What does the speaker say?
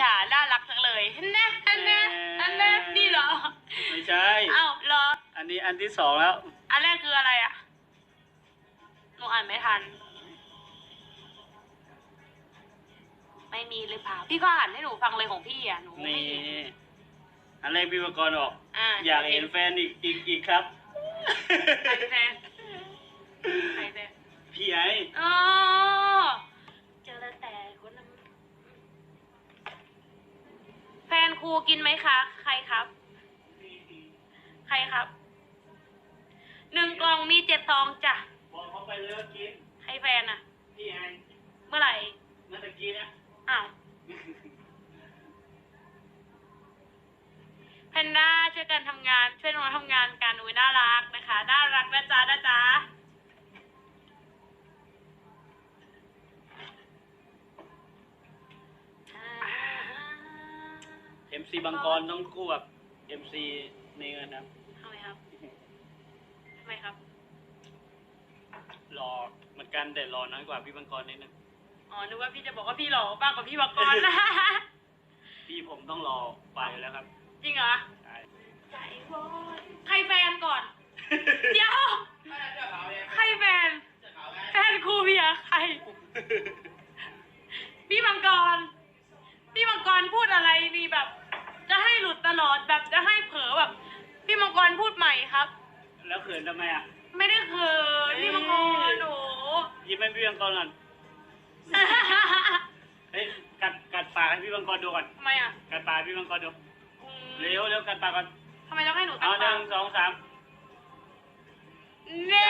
ฉาน่ารักจังเลยแน่อันแน่อันแน่นี่เหรอไม่ใช่เอ้าเหรอ อันนี้อันที่สองแล้ว อันแรกคืออะไรอะหนูอ่านไม่ทัน ไม่มีหรือเปล่าพี่ก็อ่านให้หนูฟังเลยของพี่อะหนูไม่นี่เห็นอันแรกพี่ประกรณ์ออก อ่าอยากเห็นแฟนอีกอีกอีกครับ ใครแฟนใครแฟนพี่ไอ้อ๋อเจอแล้วแต่คนนั้นแฟน ครูกินไหมคะ ใครครับ ใครครับ หนึ่งกล่องมีเจ็ดซองจ้ะบอกเขาไปเลยว่ากินใครแฟนอะพี่ไอ้เมื่อไหร่เมื่อตะกี้เนี่ยอ้าวแพนด้าช่วยกันทำงาน ช่วยน้องทำงานกันอุ้ยน่ารักนะคะ น่ารักนะจ๊ะนะจ๊ะ เอ็มซีบางกรต้องคู่กับเอ็มซีในเงินนะทำไมครับทำไมครับรอเหมือนกันแต่รอน้อยกว่าพี่บางกรนิดนึงอ๋อนึกว่าพี่จะบอกว่าพี่หล่อมากกว่าพี่บักกรพี่ผมต้องรอไปแล้วครับ จริงเหรอ ขินทำไมอะไม่ได้เขินพี่มังกรหนูยิ้มให้พี่บางกรก่อนเฮ้ยกัดกัดปากให้พี่บางกรดูก่อนทำไมอะกัดปากให้พี่บางกรดูอืมเร็วเร็วกัดปากก่อนทำไมต้องให้หนูตัเอาดหนึ่ปากงสองสาม เน่